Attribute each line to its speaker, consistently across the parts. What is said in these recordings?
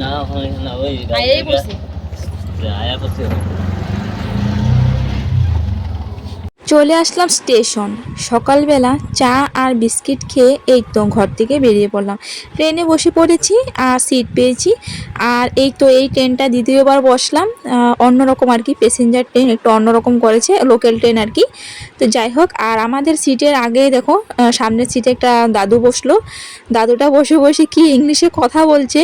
Speaker 1: না ওখানে না ওই
Speaker 2: আয়াই বসে
Speaker 1: আয়া করছে
Speaker 3: চলে আসলাম স্টেশন। সকালবেলা চা আর বিস্কিট খেয়ে এই তো ঘর থেকে বেরিয়ে পড়লাম। ট্রেনে বসে পড়েছি, আর সিট পেয়েছি, আর এই তো এই ট্রেনটা দ্বিতীয়বার বসলাম। অন্যরকম আর কি প্যাসেঞ্জার ট্রেন একটু অন্যরকম করেছে লোকাল ট্রেন আর কি। তো যাই হোক, আর আমাদের সিটের আগে দেখো সামনের সিটে একটা দাদু বসল। দাদুটা বসে বসে কি ইংলিশে কথা বলছে?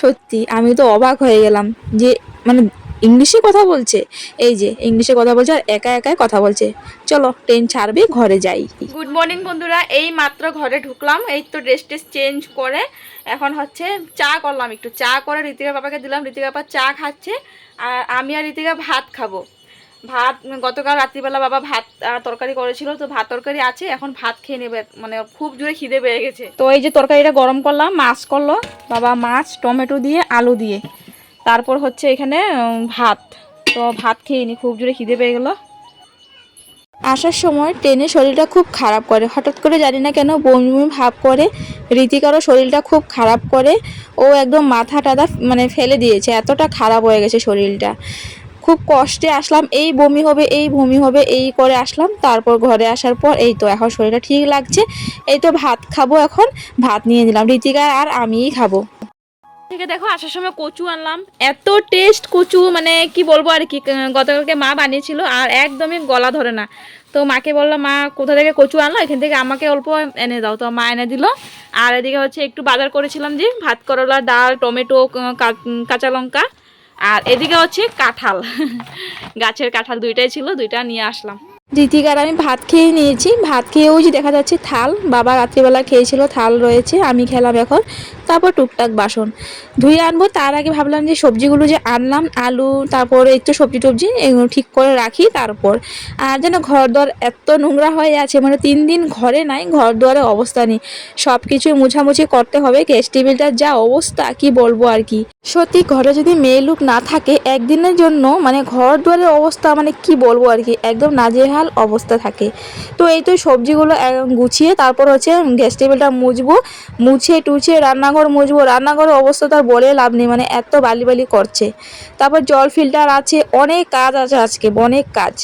Speaker 3: সত্যি, আমি তো অবাক হয়ে গেলাম যে মানে ইংলিশে কথা বলছে। এই যে, ইংলিশে কথা বলছে আর একা একাই কথা বলছে। চলো ট্রেন ছাড়বে, ঘরে যাই।
Speaker 2: গুড মর্নিং বন্ধুরা, এই মাত্র ঘরে ঢুকলাম। এই তো ড্রেস টেস চেঞ্জ করে এখন হচ্ছে চা করলাম একটু। চা করে ঋতিকা বাবাকে দিলাম। ঋতিকা বাবা চা খাচ্ছে আর আমি আর ঋতিকা ভাত খাব। ভাত, গতকাল রাত্রিবেলা বাবা ভাত তরকারি করেছিল, তো ভাত তরকারি আছে, এখন ভাত খেয়ে নেবে। মানে খুব জোরে খিদে পেয়ে গেছে। তো এই যে তরকারিটা গরম করলাম, মাছ করল। বাবা মাছ, টমেটো দিয়ে, আলু দিয়ে। তারপর হচ্ছে এখানে ভাত। তো ভাত খেয়ে নি, খুব জোরে খিদে পেয়ে গেলো।
Speaker 3: আসার সময় ট্রেনে শরীরটা খুব খারাপ করে। হঠাৎ করে জানি না কেন বমি বমি ভাব করে। রীতিকারও শরীরটা খুব খারাপ করে। ও একদম মাথা টাথা মানে ফেলে দিয়েছে। এতটা খারাপ হয়ে গেছে শরীরটা। খুব কষ্টে আসলাম, এই বমি হবে, এই বমি হবে, এই করে আসলাম। তারপর ঘরে আসার পর এই তো এখন শরীরটা ঠিক লাগছে। এই তো ভাত খাব এখন, ভাত নিয়ে নিলাম। রীতিকা আর আমিই খাব।
Speaker 2: থেকে দেখো আসার সময় কচু আনলাম। এত টেস্ট কচু মানে কি বলব আর কি, গতকালকে মা বানিয়েছিল আর একদমই গলা ধরে না। তো মাকে বললাম, মা, কোথা থেকে কচু আনলো? এখান থেকে আমাকে অল্প এনে দাও। তো মা এনে দিল। আর এদিকে হচ্ছে একটু বাজার করেছিলাম যে, ভাত, করলা, ডাল, টমেটো কাঁচা লঙ্কা। আর এদিকে হচ্ছে কাঁঠাল। গাছের কাঁঠাল দুইটাই ছিল, দুইটা নিয়ে আসলাম।
Speaker 3: রীতিকার আমি ভাত খেয়ে নিয়েছি। ভাত খেয়েও যে দেখা যাচ্ছে থাল, বাবা রাত্রিবেলা খেয়েছিল, থাল রয়েছে, আমি খেলাম এখন। তারপর টুকটাক বাসন। ধুয়ে আনব, তার আগে ভাবলাম যে সবজিগুলো যে আনলাম, আলু, তারপর একটু সবজি টবজি এগুলো ঠিক করে রাখি তারপর। আর যেন ঘর দর এত নোংরা হয়ে আছে মানে তিন দিন ঘরে নাই ঘর দুয়ারে অবস্থা নেই। সব কিছুই মুছামুছি করতে হবে, গ্যাস টেবিলটার যা অবস্থা, কি বলব আর কি। সত্যি ঘরে যদি মেয়ে লোক না থাকে, একদিনের জন্য মানে ঘর দুয়ারের অবস্থা মানে কি বলব আর কি, একদম নাজেহাল অবস্থা থাকে। তো এই তো সবজিগুলো গুছিয়ে তারপর হচ্ছে গ্যাস টেবিলটা মুছবো, মুছে টুছে রান্নাঘর মুছবো রান্নাঘরের অবস্থা তার বলে লাভ নেই মানে এত বালি বালি করছে। তারপর জল ফিল্টার আছে, অনেক কাজ আছে আজকে, অনেক কাজ।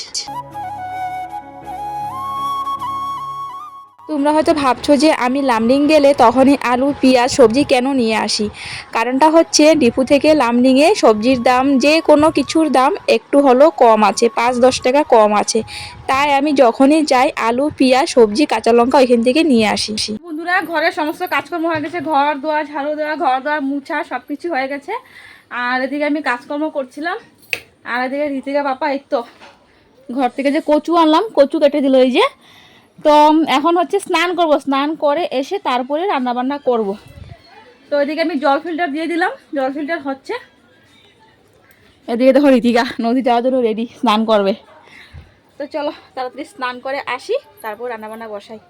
Speaker 3: তোমরা হয়তো ভাবছ যে আমি লামডিং গেলে তখনই আলু, পেঁয়াজ, সবজি কেন নিয়ে আসি? কারণটা হচ্ছে ডিপু থেকে লামডিংয়ে সবজির দাম, যে কোনো কিছুর দাম একটু হলেও কম আছে, পাঁচ দশ টাকা কম আছে। তাই আমি যখনই যাই আলু, পেঁয়াজ, সবজি, কাঁচা লঙ্কা ওইখান থেকে নিয়ে আসি।
Speaker 2: বন্ধুরা, ঘরের সমস্ত কাজকর্ম হয়ে গেছে। ঘর দোয়া, ঝাড়ু দেওয়া, ঘর দোয়া, মুছা সব কিছু হয়ে গেছে। আর এদিকে আমি কাজকর্ম করছিলাম। আর এদিকে ঋতিকা বাপা এই তো, ঘর থেকে যে কচু আনলাম, কচু কেটে দিল এই যে। তো এখন হচ্ছে স্নান করব। স্নান করে এসে তারপরে রান্নাবান্না করব। তো এদিকে আমি জল ফিল্টার দিয়ে দিলাম। জল ফিল্টার হচ্ছে। এদিকে দেখো রীতিকা, নদী যাওয়ার জন্য রেডি স্নান করবে। তো চলো, তাড়াতাড়ি স্নান করে আসি, তারপর রান্নাবান্না বসাই।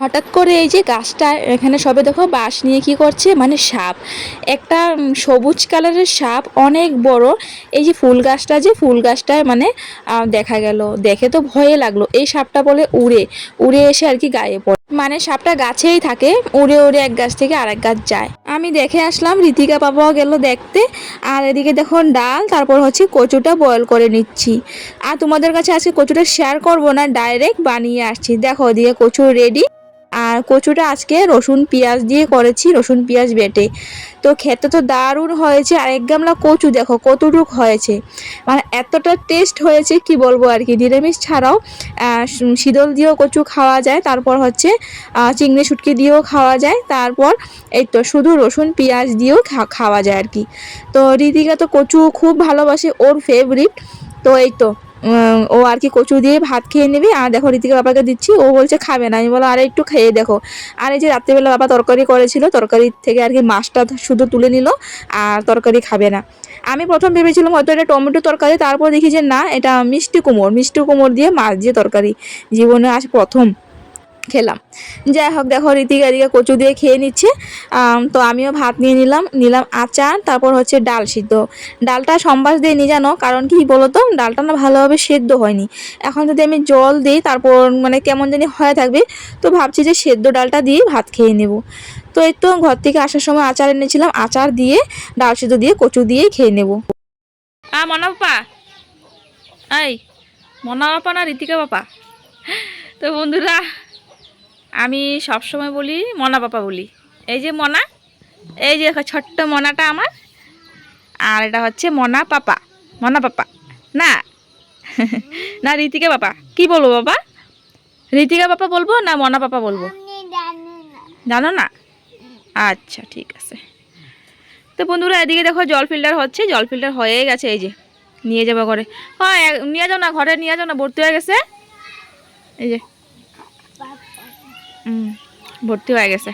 Speaker 3: হঠাৎ করে এই যে গাছটা, এখানে সবে দেখো বাঁশ নিয়ে কি করছে? মানে সাপ। একটা সবুজ কালারের সাপ, অনেক বড়। এই যে ফুল গাছটা যে, ফুল গাছটায় মানে দেখা গেল। দেখে তো ভয়ে লাগল। এই সাপটা বলে উড়ে। উড়ে এসে আর কি গায়ে পড়ে। মানে সাপটা গাছেই থাকে, উড়ে উড়ে এক গাছ থেকে আরেক গাছ যায়। আমি দেখে আসলাম, ঋতিকা পাপাও গেল দেখতে, আর এদিকে দেখো ডাল, তারপর হচ্ছে কচুটা বয়ল করে নিচ্ছি। আর তোমাদের কাছে আজকে কচুটা শেয়ার করব না ডাইরেক্ট বানিয়ে আসছি। দেখো, ওদিকে কচু রেডি আর কচুটা আজকে রসুন পেঁয়াজ দিয়ে করেছি, রসুন পেঁয়াজ বেটে। তো খেতে তো দারুণ হয়েছে আর এক গামলা কচু দেখো কতটুক হয়েছে। মানে এতটা টেস্ট হয়েছে কি বলব আর কি, নিরামিষ ছাড়াও শীতল দিয়েও কচু খাওয়া যায়, তারপর হচ্ছে চিংড়ি শুটকি দিয়েও খাওয়া যায়, তারপর এই তো শুধু রসুন পেঁয়াজ দিয়েও খাওয়া যায় আর কি। তো ঋতিকা তো কচু খুব ভালোবাসে, ওর ফেভারিট তো এই তো ও আর কি কচু দিয়ে ভাত খেয়ে নিবি। আর দেখো, ঋতিকা বাবাকে দিচ্ছি, ও বলছে খাবে না। আমি বলো আর একটু খেয়ে দেখো। আর এই যে রাত্রিবেলা বাবা তরকারি করেছিল, তরকারি থেকে আর কি মাছটা শুধু তুলে নিল, আর তরকারি খাবে না। আমি প্রথম ভেবেছিলাম হয়তো এটা টমেটো তরকারি, তারপর দেখি যে না, এটা মিষ্টি কুমোর মিষ্টি কুমোর দিয়ে মাছ দিয়ে তরকারি। জীবনে আজ প্রথম। খেলাম। যাই হোক দেখো রীতিকা, এদিকে কচু দিয়ে খেয়ে নিচ্ছে। তো আমিও ভাত নিয়ে নিলাম নিলাম আচার, তারপর হচ্ছে ডাল সিদ্ধ। ডালটা সম্বাস দিয়ে নিয়ে জানো? কারণ কি বলো তো ডালটা না ভালোভাবে সেদ্ধ হয়নি। এখন যদি আমি জল দিই, তারপর মানে কেমন জানি হয়ে থাকবে, তো ভাবছি যে সেদ্ধ ডালটা দিয়ে ভাত খেয়ে নেব। তো এই তো ঘর থেকে আসার সময় আচার এনেছিলাম, আচার দিয়ে, ডাল সিদ্ধ দিয়ে কচু দিয়ে খেয়ে নেব।
Speaker 2: আ, মনা বাপা। এই, মনা বাপা না ঋতিকা বাপা? তো বন্ধুরা আমি সবসময় বলি মনা বাপা বলি। এই যে মনা এই যে ছোট্ট মনাটা আমার আর এটা হচ্ছে মনা পাপা মনা পাপা। না না ঋতিকা বাপা কি বলব বাবা? ঋতিকা বাপা বলব না মনা পাপা বলব? জানো না। আচ্ছা ঠিক আছে। তো বন্ধুরা এদিকে দেখো জল ফিল্টার হচ্ছে জল ফিল্টার হয়ে গেছে এই যে নিয়ে যাব ঘরে। হ্যাঁ নিয়ে যাও না ঘরে নিয়ে যাও না ভর্তি হয়ে গেছে। এই যে ভর্তি হয়ে গেছে।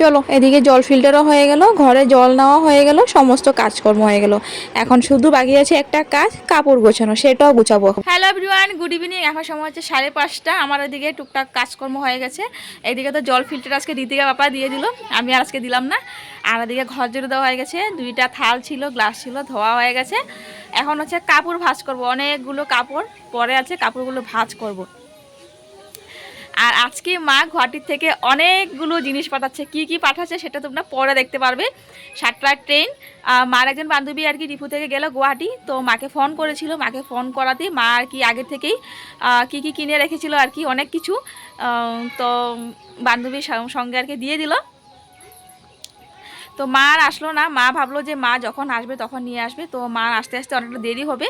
Speaker 3: চলো এদিকে জল ফিল্টারও হয়ে গেল ঘরে জল নেওয়া হয়ে গেল সমস্ত কাজকর্ম হয়ে গেল। এখন শুধু বাকি আছে একটা কাজ কাপড় গোছানো সেটাও গুছাবো
Speaker 2: হ্যালো এভরিওয়ান গুড ইভিনিং এখন সময় হচ্ছে সাড়ে পাঁচটা আমার এদিকে টুকটাক কাজকর্ম হয়ে গেছে। এদিকে তো জল ফিল্টার আজকে ঋতিকা বাপা দিয়ে দিল আমি আর আজকে দিলাম না। আর এদিকে ঘর জোরে দেওয়া হয়ে গেছে দুইটা থাল ছিল গ্লাস ছিল ধোয়া হয়ে গেছে। এখন হচ্ছে কাপড় ভাঁজ করব অনেকগুলো কাপড় পরে আছে কাপড়গুলো ভাঁজ করব। আর আজকে মা গুয়াহাটির থেকে অনেকগুলো জিনিস পাঠাচ্ছে। কি কি পাঠাচ্ছে সেটা তোমরা পরে দেখতে পারবে। সাতটার ট্রেন মার একজন বান্ধবী আর কি রিপু থেকে গেল গুয়াহাটি। তো মাকে ফোন করেছিল। মাকে ফোন করাতে মা আর কি আগের থেকেই কি কি কিনে রেখেছিল আর কি অনেক কিছু। তো বান্ধবীর সঙ্গে আর কি দিয়ে দিল। তো মা আর আসলো না। মা ভাবলো যে মা যখন আসবে তখন নিয়ে আসবে। তো মা আসতে আসতে অনেকটা দেরি হবে।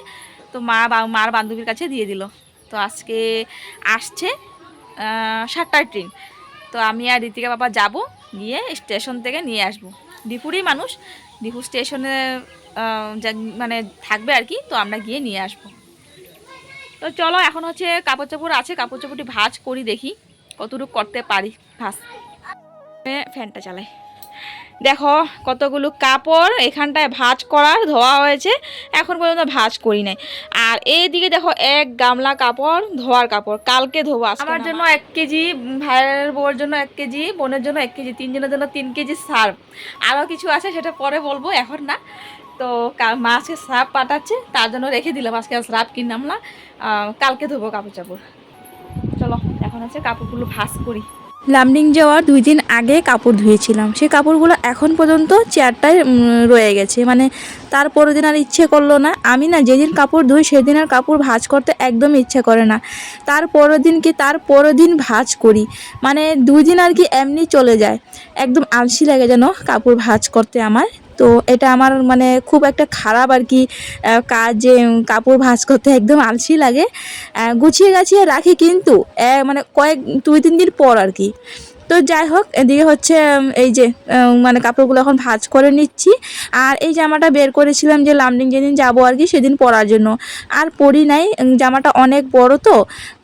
Speaker 2: তো মা মার বান্ধবীর কাছে দিয়ে দিল। তো আজকে আসছে। সাতটার ট্রেন। তো আমি আর ঋতিকা বাবা যাব, গিয়ে স্টেশন থেকে নিয়ে আসব। ডিপুরই মানুষ ডিপুর স্টেশনে মানে থাকবে আর কি, তো আমরা গিয়ে নিয়ে আসব। তো চলো, এখন হচ্ছে কাপড় চাপড় আছে, কাপড় চাপড়টি ভাজ করি দেখি, কতটুকু করতে পারি। ভাজ ফ্যানটা চালাই। দেখো কতগুলো কাপড় এখানটায় ভাঁজ করার ধোয়া হয়েছে এখন পর্যন্ত ভাঁজ করি নাই। আর এই দিকে দেখো এক গামলা কাপড় ধোয়ার কাপড় কালকে ধোবো আমার জন্য এক কেজি ভাইয়ের বউর জন্য এক কেজি বোনের জন্য এক কেজি তিনজনের জন্য তিন কেজি সার্ফ। আরও কিছু আছে সেটা পরে বলব এখন না। তো কা- মা সার্ফ পাঠাচ্ছে তার জন্য রেখে দিলাম আজকে আর কিনলাম না। কালকে ধোবো কাপড় চাপড় চলো এখন হচ্ছে কাপড়গুলো ভাঁজ করি।
Speaker 3: লামডিং যাওয়ার দুই দিন আগে কাপড় ধুয়েছিলাম। সেই কাপড়গুলো এখন পর্যন্ত চেয়ারটায় রয়ে গেছে। মানে তার পরের দিন আর ইচ্ছে করল না। আমি না যেদিন কাপড় ধুই, সেদিন আর কাপড় ভাজ করতে একদম ইচ্ছে করে না। তার পরের দিন কি, তার পরের দিন ভাজ করি। মানে দুই দিন আর কি এমনি চলে যায়। একদম আলসি লাগে যেন কাপড় ভাজ করতে আমার। তো এটা আমার মানে খুব একটা খারাপ আর কি কাজ কাপড় ভাঁজ করতে একদম আলসি লাগে। গুছিয়ে গাছিয়ে রাখি কিন্তু মানে কয়েক দুই, তিন দিন পর আর কি। তো যাই হোক, এদিকে হচ্ছে এই যে মানে কাপড়গুলো এখন ভাঁজ করে নিচ্ছি। আর এই জামাটা বের করেছিলাম যে লামডিং যেদিন যাব আর কি, সেদিন পরার জন্য। আর পরি নাই জামাটা অনেক বড় তো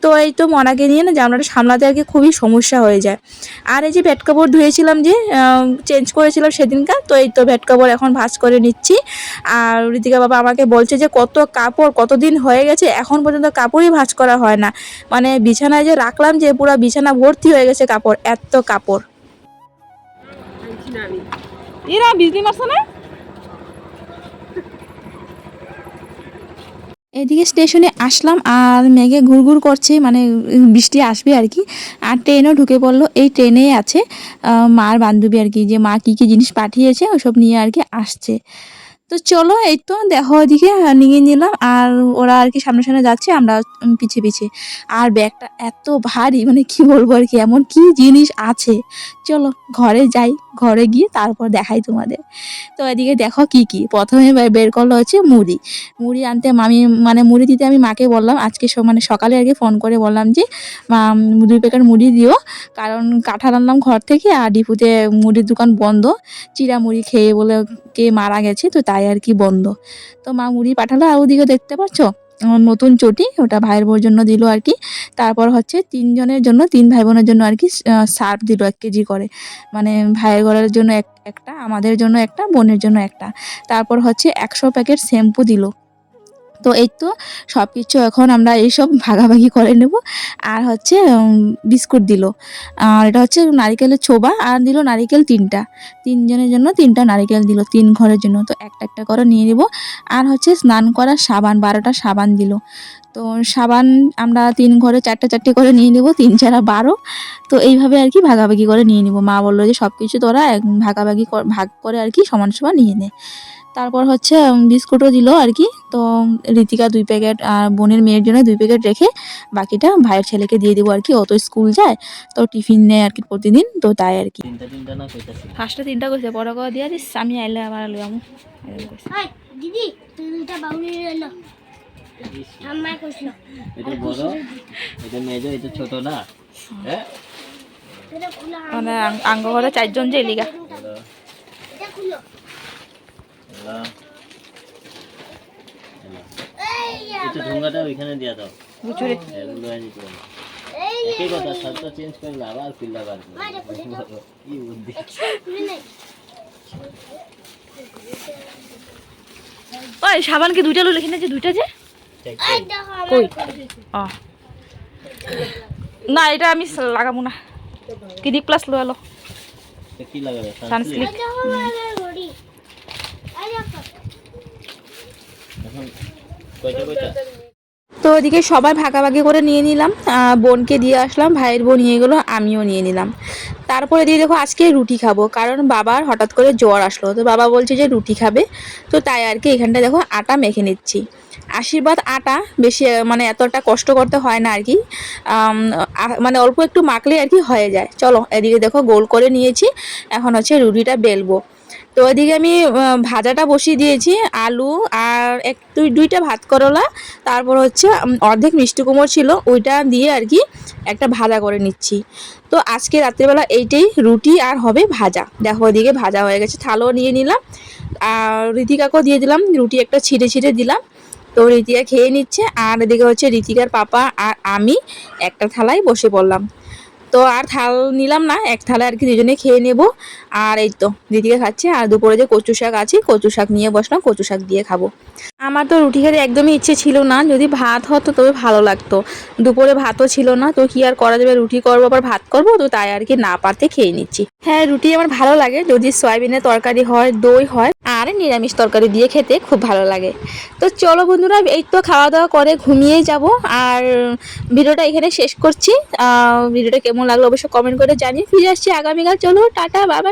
Speaker 3: তো এই তো মনাকে নিয়ে না জামাটা সামলাতে আর কি খুবই সমস্যা হয়ে যায়। আর এই যে ভেট কাপড় ধুয়েছিলাম যে চেঞ্জ করেছিলাম সেদিনকার, তো এই তো ভেট কাপড় এখন ভাঁজ করে নিচ্ছি। আর ঋতিকা বাবা আমাকে বলছে যে, কত কাপড়, কতদিন হয়ে গেছে, এখন পর্যন্ত কাপড়ই ভাঁজ করা হয় না। মানে বিছানায় যে রাখলাম যে পুরো বিছানা ভর্তি হয়ে গেছে কাপড়, এত কাপড়।
Speaker 2: এরা বিজলি মারছে না?
Speaker 3: এদিকে স্টেশনে আসলাম আর মেঘে ঘুরঘুর করছে মানে বৃষ্টি আসবে আর কি। আর ট্রেনও ঢুকে পড়ল, এই ট্রেনে আছে মার বান্ধবী আর কি, যে মা কী কী জিনিস পাঠিয়েছে, ওসব নিয়ে আর কি আসছে। তো চলো এই তো দেখো ওদিকে নিয়ে নিলাম আর ওরা আর কি সামনে সামনে যাচ্ছে আমরা উম, পিছে পিছে আর ব্যাগটা এত ভারী মানে কি বলব আর কি এমন কি জিনিস আছে। চলো ঘরে যাই ঘরে গিয়ে তারপর দেখাই তোমাদের। তো এদিকে দেখো কি কি প্রথমে বের করল হচ্ছে মুড়ি। মুড়ি আনতে মামি মানে মুড়ি দিতে আমি মাকে বললাম আজকে মানে সকালে আর কি ফোন করে বললাম যে দুই প্যাকেট মুড়ি দিও। কারণ কাঁঠাল আনলাম ঘর থেকে আর ডিপুতে মুড়ির দোকান বন্ধ। চিরা মুড়ি খেয়ে বলে কে মারা গেছে তো তাই আর কি বন্ধ। তো মা মুড়ি পাঠালো, আর ওদিকে দেখতে পাচ্ছ? নতুন চটি, ওটা ভাইয়ের বোর জন্য দিল আর কি। তারপর হচ্ছে তিনজনের জন্য, তিন ভাই বোনের জন্য আর কি সার্ফ দিল এক কেজি করে। মানে ভাইয়ের ঘরের জন্য এক, একটা, আমাদের জন্য একটা, বোনের জন্য একটা। তারপর হচ্ছে একশো প্যাকেট শ্যাম্পু দিল। তো এই তো সব কিছু এখন আমরা এইসব ভাগাভাগি করে নেব। আর হচ্ছে বিস্কুট দিল। আর এটা হচ্ছে নারিকেলের ছোবা আর দিল নারিকেল তিনটা। তিনজনের জন্য তিনটা নারিকেল দিল, তিন ঘরের জন্য। তো একটা একটা করে নিয়ে নেব। আর হচ্ছে স্নান করার সাবান, বারোটা সাবান দিল। তো সাবান আমরা তিন ঘরে চারটে চারটে করে নিয়ে নেব, তিন চারা বারো। তো এইভাবে আর কি ভাগাভাগি করে নিয়ে নেব। মা বলল যে সব কিছু তোরা ভাগাভাগি ভাগ করে আর কি সমান সমান নিয়ে নে। তারপর হচ্ছে বিস্কুটও দিল আর কি। তো ঋতিকা দুই প্যাকেট আর বোনের মেয়ের জন্য দুই প্যাকেট রেখে বাকিটা ভাইয়ের ছেলেকে দিয়ে দেবো আর কি। ও তো স্কুল যায় তো টিফিন নেয় আর কি প্রতিদিন তো তাই আর কি।
Speaker 1: তিনটা তিনটা না
Speaker 2: ফার্স্টে তিনটা কইছে বড় করে দিয়া দিস আমি আইলে আবার লই আমু।
Speaker 4: দিদি এলো। কইছিল
Speaker 1: এটা বড় এটা মেজো এটা ছোট না? হ্যাঁ।
Speaker 4: এটা খুলো
Speaker 2: মানে আঙ্গ ঘরে চারজন যে লিগা
Speaker 4: এটা খুলো।
Speaker 1: এটা ঢোঙ্গাটা ওইখানে দিয়ে দাও।
Speaker 2: বুচুরে
Speaker 1: এগুলো আর দিতে একই কথা শব্দ চেঞ্জ করলে আবার খুললা বার কি বুদ্ধি।
Speaker 4: নাই
Speaker 2: ওই সাবান কি দুইটা দুইটা যে? কই? না এটা আমি লাগাবো না। ক্লিনিক প্লাস লো। এলো
Speaker 1: কি লাগাবে?
Speaker 2: সানস্ক্রিন
Speaker 4: এই দেখো আমার ঘড়ি এই দেখো
Speaker 1: এখন কয়টা কয়টা
Speaker 3: তো ওদিকে সবাই ভাগাভাগি করে নিয়ে নিলাম বোনকে দিয়ে আসলাম, ভাইয়ের বোন নিয়ে গেলো, আমিও নিয়ে নিলাম। তারপরে দিয়ে দেখো, আজকে রুটি খাব, কারণ বাবার হঠাৎ করে জ্বর আসলো, তো বাবা বলছে যে রুটি খাবে, তো তাই আর কি এখানটা দেখো আটা মেখে নিচ্ছি। আশীর্বাদ আটা বেশি মানে এতটা কষ্ট করতে হয় না আর কি মানে অল্প একটু মাখলে আর কি হয়ে যায়। চলো, এদিকে দেখো গোল করে নিয়েছি, এখন হচ্ছে রুটিটা বেলবো। তো ওইদিকে আমি ভাজাটা বসিয়ে দিয়েছি, আলু আর এক, দুই, দুইটা ভাত করলা, তারপর হচ্ছে অর্ধেক মিষ্টি কুমড় ছিল, ওইটা দিয়ে আর কি একটা ভাজা করে নিচ্ছি। তো আজকে রাত্রেবেলা এইটাই রুটি আর হবে ভাজা। দেখো ওইদিকে ভাজা হয়ে গেছে, থালও নিয়ে নিলাম, আর ঋতিকাকেও দিয়ে দিলাম, রুটি একটা ছিঁড়ে ছিঁড়ে দিলাম। তো ঋতিকা খেয়ে নিচ্ছে, আর এদিকে হচ্ছে ঋতিকার পাপা আর আমি একটা থালায় বসে পড়লাম। তো আর থাল নিলাম না, এক থালা আর কি দুজনে খেয়ে নেব। আর এই তো, দিদিকে খাচ্ছে, আর দুপুরে যে কচু শাক আছে, কচু শাক নিয়ে বসলাম, কচু শাক দিয়ে খাব। আমার তো রুটি খেতে একদমই ইচ্ছে ছিল না, যদি ভাত হতো তবে ভালো লাগতো। দুপুরে ভাতও ছিল না, তো কি আর করা যাবে, রুটি করব, আবার ভাত করব, তো তাই আর কি না পারতে খেয়ে নিচ্ছি। হ্যাঁ রুটি আমার ভালো লাগে, যদি সয়াবিনের তরকারি হয়, দই হয়, আর নিরামিষ তরকারি দিয়ে খেতে খুব ভালো লাগে। তো চলো বন্ধুরা, এই তো খাওয়া দাওয়া করে ঘুমিয়ে যাব, আর ভিডিওটা এখানে শেষ করছি। ভিডিওটা কেমন লাগল অবশ্যই কমেন্ট করে জানিয়ে ফিরে আসছি আগামীকাল। চলো, টাটা, বাবা